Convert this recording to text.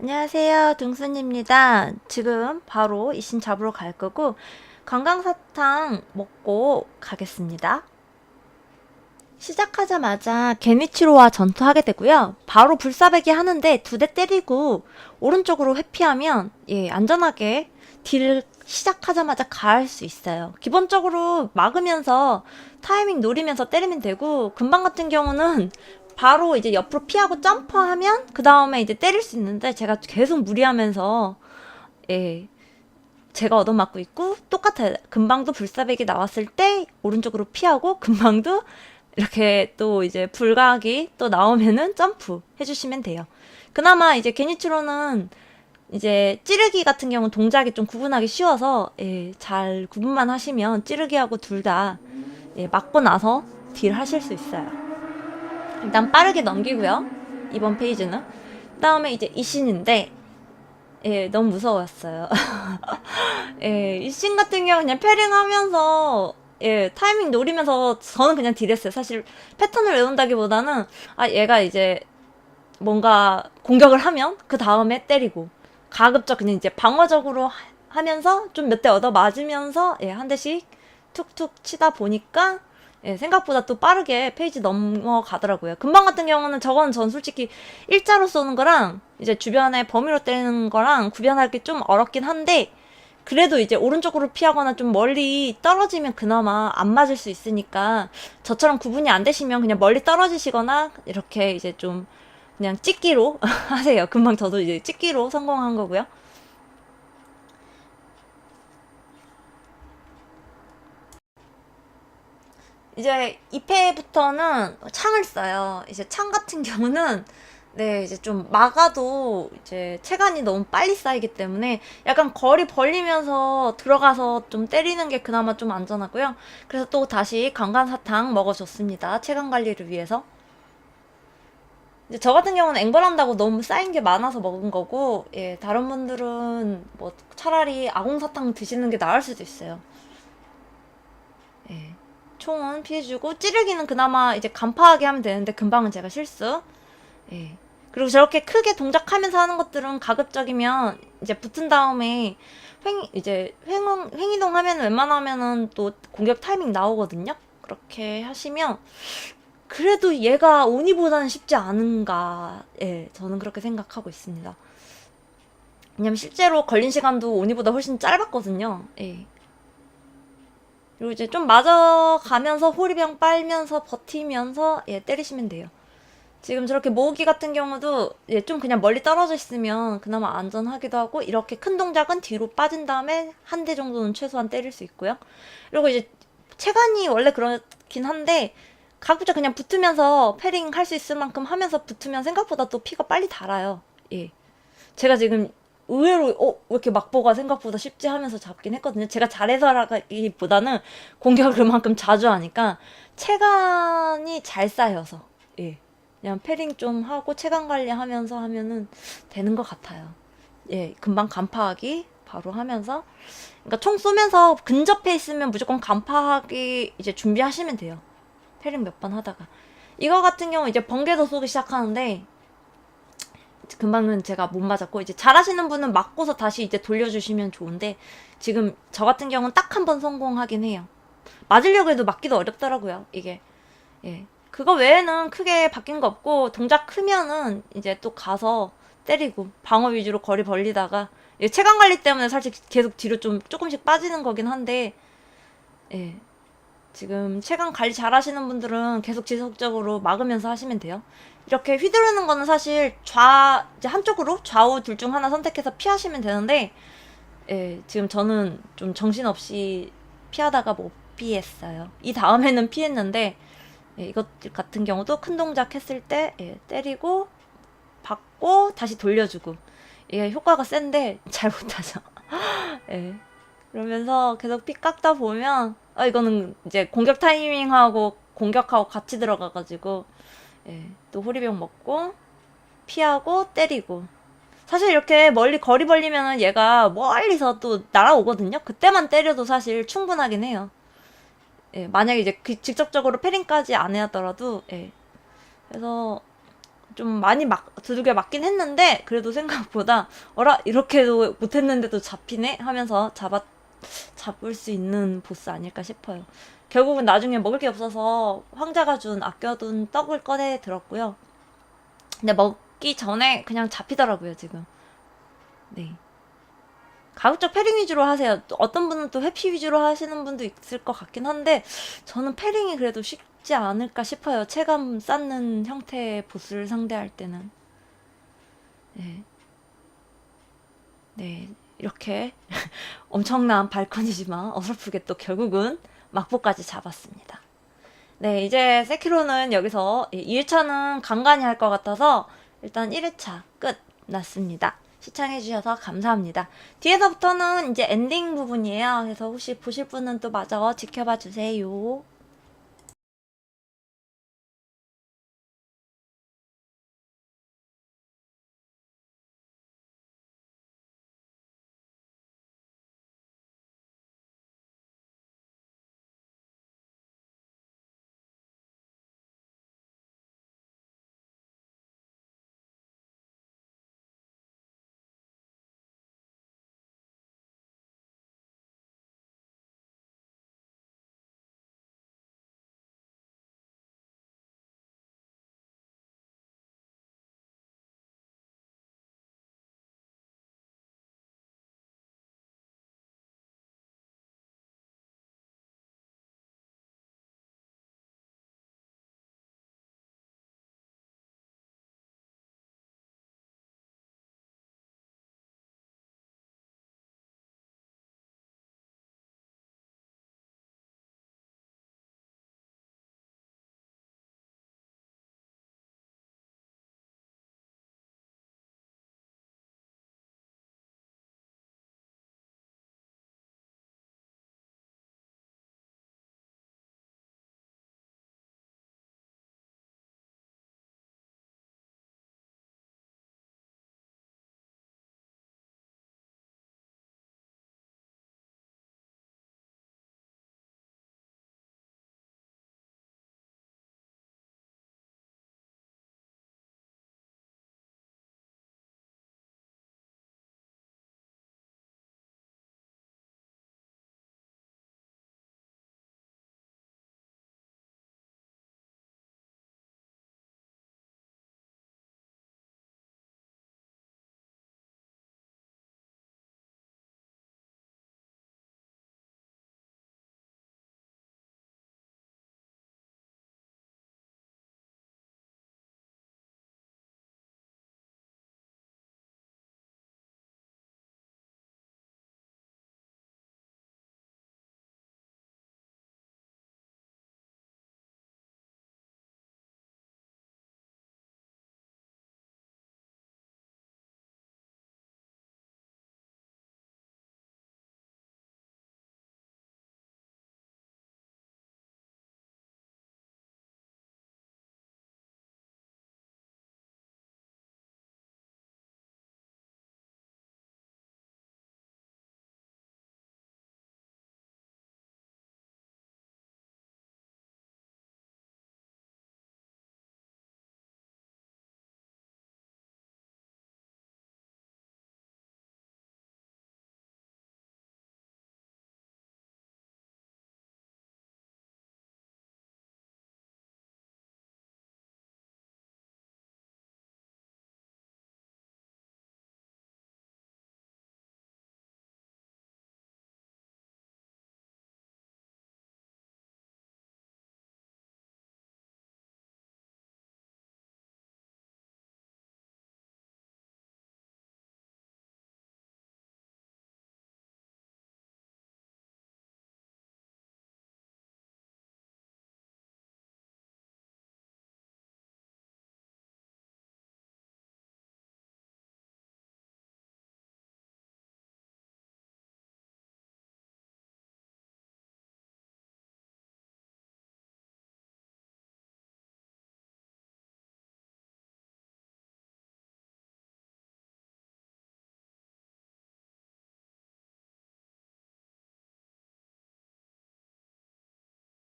안녕하세요. 등순입니다. 지금 바로 이신 잡으러 갈 거고 관광사탕 먹고 가겠습니다. 시작하자마자 개미치로와 전투하게 되고요. 바로 불사배기 하는데 두 대 때리고 오른쪽으로 회피하면 예, 안전하게 딜 시작하자마자 가할 수 있어요. 기본적으로 막으면서 타이밍 노리면서 때리면 되고 금방 같은 경우는 바로 이제 옆으로 피하고 점프하면 그 다음에 이제 때릴 수 있는데 제가 계속 무리하면서 예 제가 얻어맞고 있고 똑같아요. 금방도 불사백이 나왔을 때 오른쪽으로 피하고 금방도 이렇게 또 이제 불각이 또 나오면은 점프 해주시면 돼요. 그나마 이제 게니츠로는 이제 찌르기 같은 경우는 동작이 좀 구분하기 쉬워서 예, 잘 구분만 하시면 찌르기하고 둘다 예, 맞고 나서 딜 하실 수 있어요. 일단 빠르게 넘기고요. 이번 페이지는. 그 다음에 이제 이신인데 예, 너무 무서웠어요. 예, 이신 같은 경우 그냥 패링 하면서 예, 타이밍 노리면서 저는 그냥 딜했어요. 사실 패턴을 외운다기보다는 아, 얘가 이제 뭔가 공격을 하면 그 다음에 때리고 가급적 그냥 이제 방어적으로 하- 하면서 좀 몇 대 얻어 맞으면서 예, 한 대씩 툭툭 치다 보니까 예, 생각보다 또 빠르게 페이지 넘어가더라고요. 금방 같은 경우는 저거는 전 솔직히 일자로 쏘는 거랑 이제 주변에 범위로 때리는 거랑 구별하기 좀 어렵긴 한데 그래도 이제 오른쪽으로 피하거나 좀 멀리 떨어지면 그나마 안 맞을 수 있으니까 저처럼 구분이 안 되시면 그냥 멀리 떨어지시거나 이렇게 이제 좀 그냥 찍기로 하세요. 금방 저도 이제 찍기로 성공한 거고요. 이제 2패부터는 창을 써요. 이제 창 같은 경우는 네, 이제 좀 막아도 이제 체간이 너무 빨리 쌓이기 때문에 약간 거리 벌리면서 들어가서 좀 때리는 게 그나마 좀 안전하고요. 그래서 또 다시 강간사탕 먹어줬습니다. 체간 관리를 위해서. 이제 저 같은 경우는 앵벌한다고 너무 쌓인 게 많아서 먹은 거고, 예, 다른 분들은 뭐 차라리 아공사탕 드시는 게 나을 수도 있어요. 예. 총은 피해주고 찌르기는 그나마 이제 간파하게 하면 되는데 금방은 제가 실수. 예. 그리고 저렇게 크게 동작하면서 하는 것들은 가급적이면 이제 붙은 다음에 횡 이제 횡 횡이동 하면 웬만하면은 또 공격 타이밍 나오거든요. 그렇게 하시면 그래도 얘가 오니보다는 쉽지 않은가. 예, 저는 그렇게 생각하고 있습니다. 왜냐면 실제로 걸린 시간도 오니보다 훨씬 짧았거든요. 예. 그리고 이제 좀 맞아가면서 호리병 빨면서 버티면서 예 때리시면 돼요. 지금 저렇게 모으기 같은 경우도 예 좀 그냥 멀리 떨어져 있으면 그나마 안전하기도 하고 이렇게 큰 동작은 뒤로 빠진 다음에 한 대 정도는 최소한 때릴 수 있고요. 그리고 이제 체간이 원래 그렇긴 한데 가급적 그냥 붙으면서 패링 할 수 있을 만큼 하면서 붙으면 생각보다 또 피가 빨리 달아요. 예. 제가 지금 의외로 어, 왜 이렇게 막보가 생각보다 쉽지 하면서 잡긴 했거든요. 제가 잘해서라기보다는 공격을 그만큼 자주 하니까 체간이 잘 쌓여서 예. 그냥 패링 좀 하고 체간 관리하면서 하면은 되는 것 같아요. 예, 금방 간파하기 바로 하면서 그러니까 총 쏘면서 근접해 있으면 무조건 간파하기 이제 준비하시면 돼요. 패링 몇 번 하다가 이거 같은 경우 이제 번개도 쏘기 시작하는데 금방은 제가 못 맞았고 이제 잘하시는 분은 맞고서 다시 이제 돌려주시면 좋은데 지금 저 같은 경우는 딱 한 번 성공하긴 해요. 맞으려고 해도 맞기도 어렵더라고요. 이게 예 그거 외에는 크게 바뀐 거 없고 동작 크면은 이제 또 가서 때리고 방어 위주로 거리 벌리다가 예, 체감 관리 때문에 사실 계속 뒤로 좀 조금씩 빠지는 거긴 한데 예 지금 체감 관리 잘 하시는 분들은 계속 지속적으로 막으면서 하시면 돼요. 이렇게 휘두르는 거는 사실 좌, 이제 한쪽으로 좌우 둘 중 하나 선택해서 피하시면 되는데, 예, 지금 저는 좀 정신없이 피하다가 못 피했어요. 이 다음에는 피했는데, 예, 이것 같은 경우도 큰 동작 했을 때, 예, 때리고, 받고, 다시 돌려주고. 이게 효과가 센데, 잘 못하죠. 예. 그러면서 계속 피 깎다 보면, 아, 이거는 이제 공격 타이밍하고 공격하고 같이 들어가가지고, 예, 또 호리병 먹고 피하고 때리고 사실 이렇게 멀리 거리 벌리면은 얘가 멀리서 또 날아오거든요. 그때만 때려도 사실 충분하긴 해요. 예, 만약에 이제 그 직접적으로 패링까지 안 해더라도 예. 그래서 좀 많이 막 두들겨 맞긴 했는데 그래도 생각보다 어라 이렇게도 못했는데도 잡히네 하면서 잡아 잡을 수 있는 보스 아닐까 싶어요. 결국은 나중에 먹을 게 없어서 황자가 준 아껴둔 떡을 꺼내 들었고요. 근데 먹기 전에 그냥 잡히더라고요 지금. 네. 가급적 패링 위주로 하세요. 또 어떤 분은 또 회피 위주로 하시는 분도 있을 것 같긴 한데 저는 패링이 그래도 쉽지 않을까 싶어요. 체감 쌓는 형태의 보스를 상대할 때는. 네. 네. 이렇게 엄청난 발컨이지만 어설프게 또 결국은 막보까지 잡았습니다. 네, 이제 세키로는 여기서 2일차는 간간히 할 것 같아서 일단 1회차 끝 났습니다. 시청해주셔서 감사합니다. 뒤에서부터는 이제 엔딩 부분이에요. 그래서 혹시 보실 분은 또 마저 지켜봐 주세요.